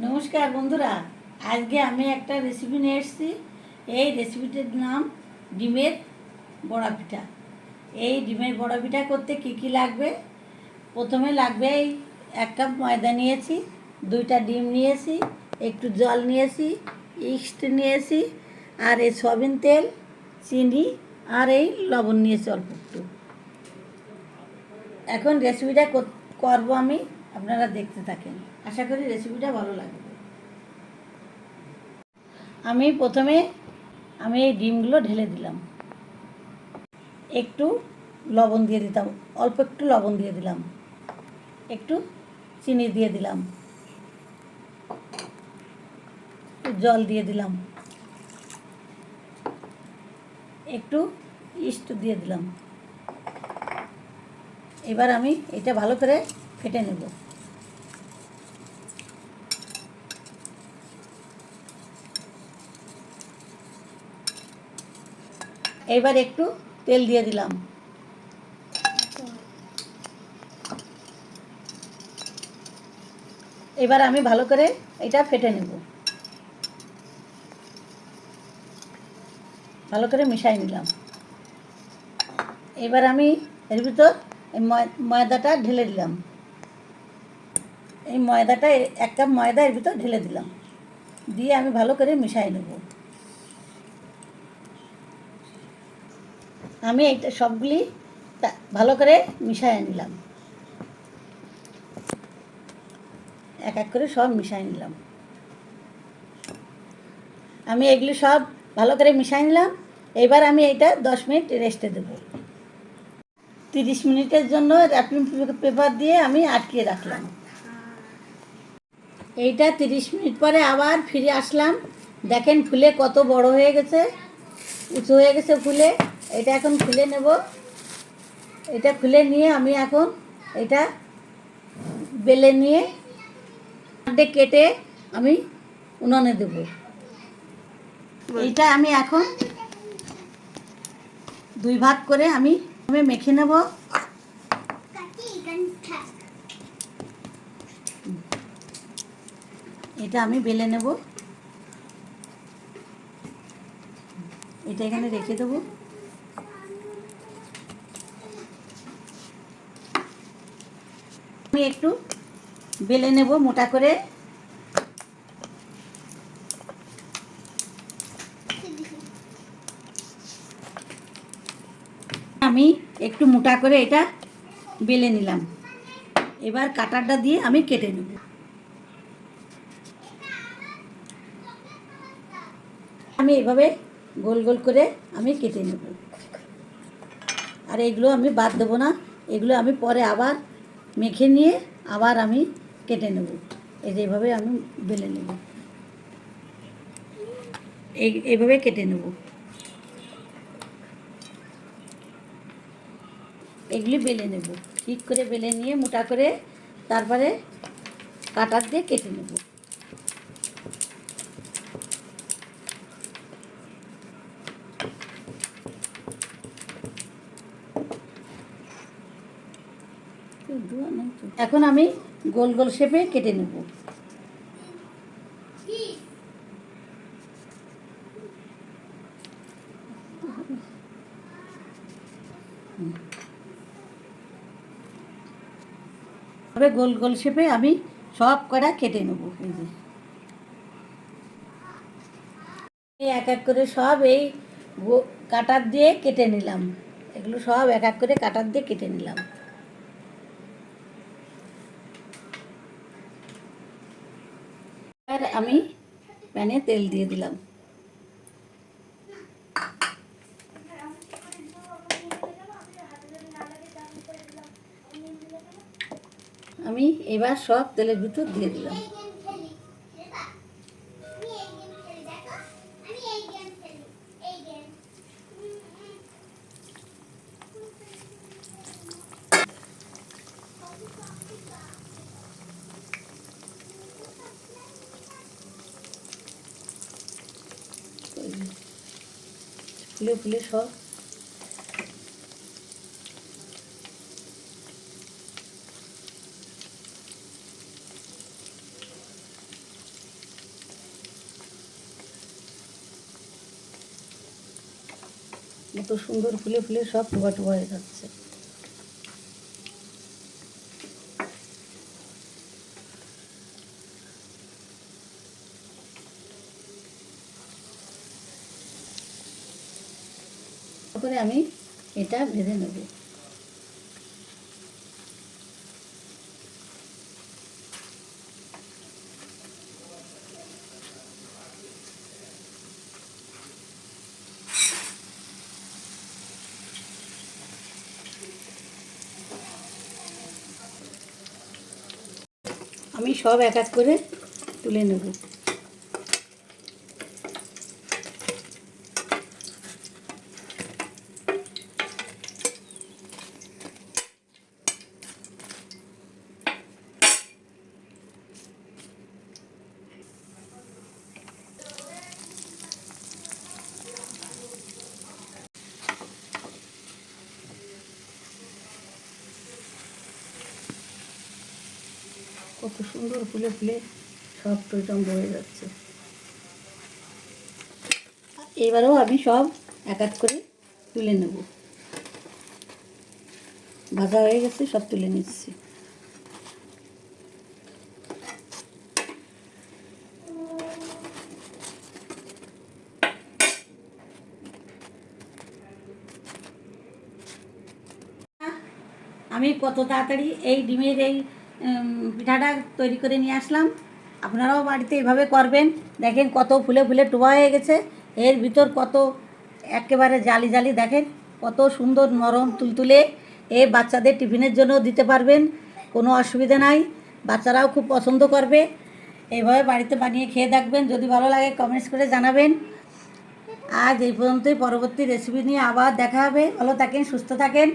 নমস্কার বন্ধুরা, আজকে আমি একটা রেসিপি নিয়ে এসেছি। এই রেসিপিটির নাম ডিমের বড়া পিঠা। এই ডিমের বড়া পিঠা করতে কি কি লাগবে? প্রথমে লাগবে এই এক কাপ ময়দা নিয়েছি, দুইটা ডিম নিয়েছি, একটু জল নিয়েছি, ইস্ট নিয়েছি, আর এই সয়াবিন তেল, চিনি, আর এই লবণ নিয়েছি অল্প একটু। এখন রেসিপিটা কর- করব আমি। আপনারা দেখতে থাকেন। আশা করি রেসিপিটা ভালো লাগবে। আমি প্রথমে আমি এই ডিমগুলো ঢেলে দিলাম। একটু লবণ দিয়ে দিতাম, অল্প একটু লবণ দিয়ে দিলাম। একটু চিনি দিয়ে দিলাম। জল দিয়ে দিলাম। একটু ইস্ট দিয়ে দিলাম। এবার আমি এটা ভালো করে ফেটে নেব। এবার একটু তেল দিয়ে দিলাম। এবার আমি ভালো করে এটা ফেটে নেব। ভালো করে মিশাই নিলাম। এবার আমি এর ভিতর এই ময়দাটা ঢেলে দিলাম। এই ময়দাটা, এক কাপ ময়দা এর ভিতর ঢেলে দিলাম। দিয়ে আমি ভালো করে মিশাই নেব। আমি এইটা সবগুলি ভালো করে মিশাই নিলাম। এক এক করে সব মিশাই নিলাম। আমি এগুলি সব ভালো করে মিশাই নিলাম। এবার আমি এইটা দশ মিনিট রেস্টে দেবো। তিরিশ মিনিটের জন্য র্যাপিং পেপার দিয়ে আমি আটকে রাখলাম। এইটা তিরিশ মিনিট পরে আবার ফিরে আসলাম। দেখেন ফুলে কত বড় হয়ে গেছে, উঁচু হয়ে গেছে ফুলে। এটা এখন খুলে নেব। এটা খুলে নিয়ে আমি এখন এটা বেলে নিয়ে অর্ধেক কেটে আমি উনানে দেব। এইটা আমি এখন দুই ভাগ করে আমি আমি মেখে নেব। এটা আমি বেলে নেব। এটা এখানে রেখে দেবো। আমি একটু বেলে নেব মোটা করে। আমি একটু মোটা করে এটা বেলে নিলাম। এবার কাটারটা দিয়ে আমি কেটে নেব। আমি এভাবে গোল গোল করে আমি কেটে নেব। আর এগুলো আমি বাদ দেবো না। এগুলো আমি পরে আবার মেখে নিয়ে আবার আমি কেটে নেব। এই যে এইভাবে আমি বেলে নেব। এই, এইভাবে কেটে নেব। এগুলি বেলে নেব। ঠিক করে বেলে নিয়ে মোটা করে তারপরে কাটার দিয়ে কেটে নেব। এখন আমি গোল গোল শেপে কেটে নেব। তবে গোল গোল শেপে আমি সব কটা কেটে নেব, এই যে। এক এক করে সব এই কাটার দিয়ে কেটে নিলাম। এগুলো সব এক এক করে কাটার দিয়ে কেটে নিলাম। আর আমি প্যানে তেল দিয়ে দিলাম। আমি এবার সব তেলের ভিতর দিয়ে দিলাম। ফুলে ফুলে সব। কত সুন্দর ফুলে ফুলে সব টোকা টোকা হয়ে যাচ্ছে। তারপরে আমি এটা ভেজে নেব। আমি সব এক এক করে তুলে নেব। কত সুন্দর ফুলে ফুলে সব টইটম বয়ে যাচ্ছে। এবারেও আমি সব এক এক করে তুলে নেব। ভাজা হয়ে গেছে, সব তুলে নিচ্ছি। আমি কত তাড়াতাড়ি এই ডিমের এই পিঠাটা তৈরি করে নিয়ে আসলাম। আপনারাও বাড়িতে এভাবে করবেন। দেখেন কত ফুলে ফুলে টুবা হয়ে গেছে। এর ভিতর কত একেবারে জালি জালি, দেখেন কত সুন্দর নরম তুলতুলে। এ বাচ্চাদের টিফিনের জন্য দিতে পারবেন, কোনো অসুবিধা নাই। বাচ্চারাও খুব পছন্দ করবে। এইভাবে বাড়িতে বানিয়ে খেয়ে দেখবেন। যদি ভালো লাগে কমেন্টস করে জানাবেন। আজ এই পর্যন্তই। পরবর্তী রেসিপি নিয়ে আবার দেখা হবে। ভালো থাকেন, সুস্থ থাকেন।